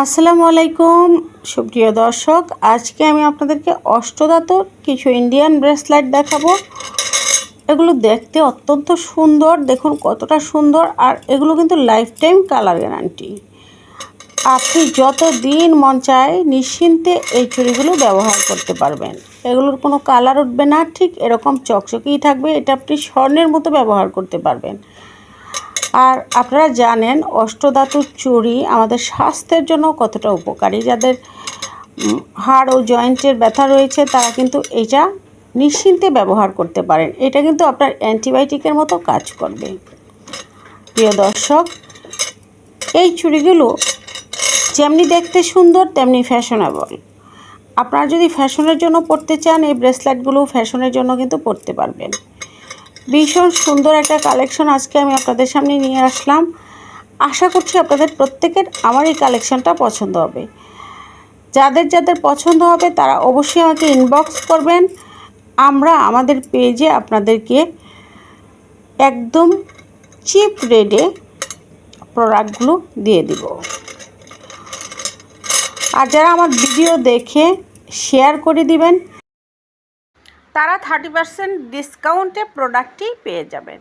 আসসালামু আলাইকুম, সুপ্রিয় দর্শক। আজকে আমি আপনাদেরকে অষ্টধাতুর কিছু ইন্ডিয়ান ব্রেসলেট দেখাবো। এগুলো দেখতে অত্যন্ত সুন্দর, দেখুন কতটা সুন্দর, আর এগুলো কিন্তু লাইফ টাইম কালার গ্যারান্টি আপনি যত দিন মন চায় নিশ্চিন্তে এই চুড়িগুলো ব্যবহার করতে পারবেন। এগুলোর কোনো কালার উঠবে না, ঠিক এরকম চকচকেই থাকবে, এটা আপনি স্বর্ণের মতো ব্যবহার করতে পারবেন। আর আপনারা জানেন অষ্টধাতুর চুড়ি আমাদের স্বাস্থ্যের জন্য কতটা উপকারী। যাদের হাড় ও জয়েন্টের ব্যথা রয়েছে, তারা কিন্তু এটা নিশ্চিন্তে ব্যবহার করতে পারেন। এটা কিন্তু আপনার অ্যান্টিবায়োটিকের মতো কাজ করবে। প্রিয় দর্শক, এই চুড়িগুলো যেমনি দেখতে সুন্দর, তেমনি ফ্যাশনেবল। আপনারা যদি ফ্যাশনের জন্য পড়তে চান, এই ব্রেসলেটগুলো ফ্যাশনের জন্য কিন্তু পড়তে পারবেন। ভীষণ সুন্দর একটা কালেকশন আজকে আমি আপনাদের সামনে নিয়ে আসলাম। আশা করছি আপনাদের প্রত্যেকের আমার এই কালেকশনটা পছন্দ হবে। যাদের যাদের পছন্দ হবে তারা অবশ্যই আমাকে ইনবক্স করবেন। আমরা আমাদের পেজে আপনাদেরকে একদম চিপ রেটে প্রোডাক্টগুলো দিয়ে দিব। আর যারা আমার ভিডিও দেখে শেয়ার করে দিবেন তারা থার্টি পার্সেন্ট ডিসকাউন্টে প্রোডাক্টটি পেয়ে যাবেন।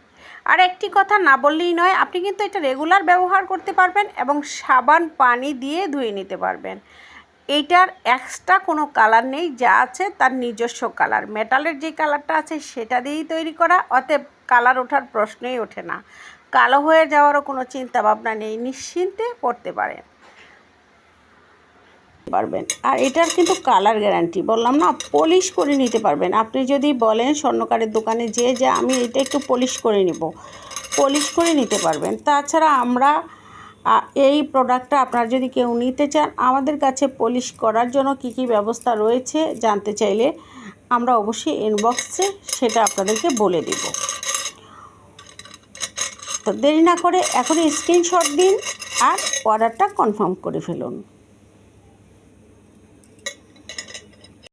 আর একটি কথা না বললেই নয়, আপনি কিন্তু এটা রেগুলার ব্যবহার করতে পারবেন এবং সাবান, পানি দিয়ে ধুয়ে নিতে পারবেন। এইটার এক্সট্রা কোনো কালার নেই, যা আছে তার নিজস্ব কালার মেটালের যে কালারটা আছে সেটা দিয়েই তৈরি করা, অতএব কালার ওঠার প্রশ্নই ওঠে না। কালো হয়ে যাওয়ারও কোনো চিন্তা ভাবনা নেই, নিশ্চিন্তে পড়তে পারেন। পারবেন। আর এটার কিন্তু কালার গ্যারান্টি। বললাম না, পলিশ করে নিতে পারবেন। আপনি যদি বলেন স্বর্ণকারের দোকানে যে যে, আমি এটা একটু পলিশ করে নিব। পলিশ করে নিতে পারবেন। তাছাড়া আমরা এই প্রোডাক্টটা আপনার যদি কেউ নিতে চান, আমাদের কাছে পলিশ করার জন্য কি কি ব্যবস্থা রয়েছে জানতে চাইলে আমরা অবশ্যই ইনবক্সে সেটা আপনাদেরকে বলে দিব। তো দেরি না করে এখনই স্ক্রিনশট দিন আর অর্ডারটা কনফার্ম করে ফেলুন।